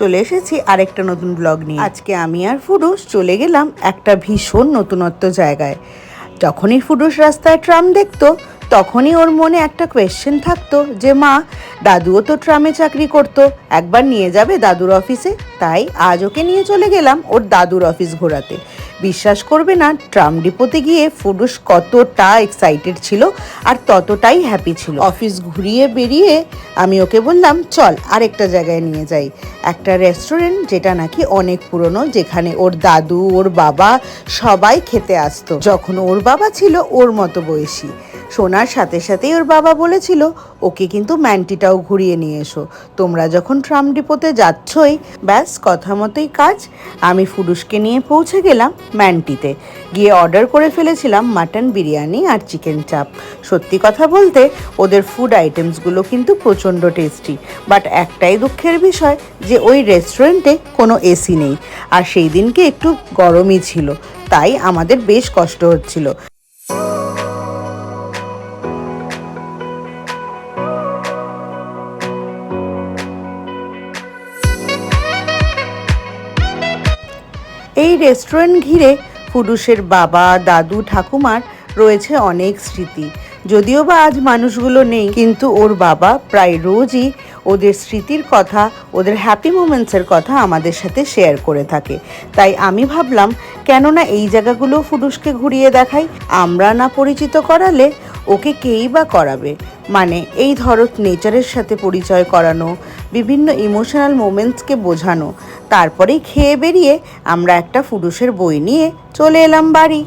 চলে এসেছি আরেকটা নতুন ব্লগ নিয়ে। আজকে আমি আর ফুডোস চলে গেলাম একটা ভীষণ নতুনত্ব জায়গায়। যখনই ফুডোস রাস্তায় ট্রাম দেখতো, তখনই ওর মনে একটা কোয়েশ্চেন থাকতো যে, মা, দাদুও তো ট্রামে চাকরি করত, একবার নিয়ে যাবে দাদুর অফিসে তাই আজ ওকে নিয়ে চলে গেলাম ওর দাদুর অফিস ঘোরাতে। বিশ্বাস করবে না, ট্রাম ডিপোতে গিয়ে ফুডুস কতটা এক্সাইটেড ছিল আর ততটাই হ্যাপি ছিল। অফিস ঘুরিয়ে বেরিয়ে আমি ওকে বললাম, চল আর একটা জায়গায় নিয়ে যাই। একটা রেস্টুরেন্ট যেটা নাকি অনেক পুরনো, যেখানে ওর দাদু, ওর বাবা সবাই খেতে আসতো। যখন ওর বাবা ছিল, ওর মতো বয়সী। শোনার সাথে সাথেই ওর বাবা বলেছিল, ওকে কিন্তু ম্যান্টিটাও ঘুরিয়ে নিয়ে এসো। তোমরা যখন ট্রাম ডিপোতে যাচ্ছই, ব্যাস, কথা মতোই কাজ। আমি ফুডুসকে নিয়ে পৌঁছে গেলাম ম্যান্টিতে। গিয়ে অর্ডার করে ফেলেছিলাম মাটন বিরিয়ানি আর চিকেন চাপ। সত্যি কথা বলতে, ওদের ফুড আইটেমসগুলো কিন্তু প্রচণ্ড টেস্টি। বাট একটাই দুঃখের বিষয় যে ওই রেস্টুরেন্টে কোনো এসি নেই। আর সেই দিনকে একটু গরমই ছিল। তাই আমাদের বেশ কষ্ট হচ্ছিল। এই রেস্টুরেন্ট ঘিরে ফুডুসের বাবা, দাদু, ঠাকুমার রয়েছে অনেক স্মৃতি। যদিও বা আজ মানুষগুলো নেই, কিন্তু ওর বাবা প্রায় রোজই ওদের স্মৃতির কথা, ওদের হ্যাপি মোমেন্টসের কথা আমাদের সাথে শেয়ার করে থাকে। তাই আমি ভাবলাম, কেননা এই জায়গাগুলো ফুডুসকে ঘুরিয়ে দেখাই, আমরা না পরিচিত করালে ওকে কেই বা করাবে? মানে এই ধরো নেচারের সাথে পরিচয় করানো, বিভিন্ন ইমোশনাল মোমেন্টসকে বোঝানো, তারপরেই খেয়ে বেরিয়ে আমরা একটা ফুডুসের বই নিয়ে চলে এলাম বাড়ি।